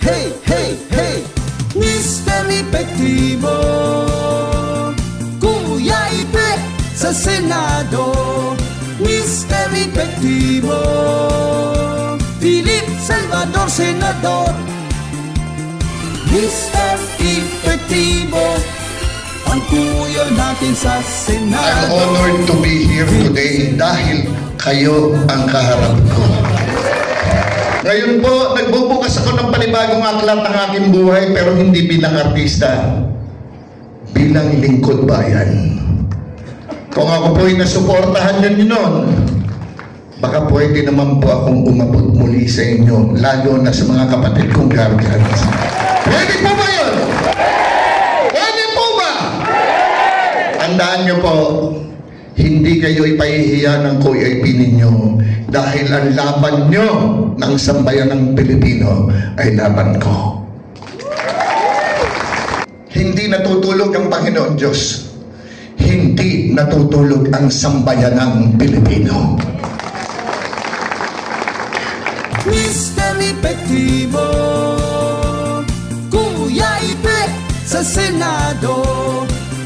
hey, hey, hey Mr. Epektibo Kuya Ipe sa Senado Mr. Epektibo Philip Salvador Senador Mr. Epektibo Ang kuya natin sa I'm Senado honored to be here today dahil kayo ang kaharap. Ngayon po, nagbubukas ako ng panibagong aklat ng aking buhay pero hindi bilang artista, bilang lingkod bayan. Kung ako po'y nasuportahan nyo noon, baka pwede naman po akong umabot muli sa inyo, lalo na sa mga kapatid kong guardians. Pwede po ba yun? Pwede po ba? Tandaan nyo po, hindi kayo ipahihiya ng QIP ninyo dahil ang laban nyo ng sambayan ng Pilipino ay laban ko. Hindi natutulog ang Panginoon Diyos. Hindi natutulog ang sambayan ng Pilipino. Mr. Epektibo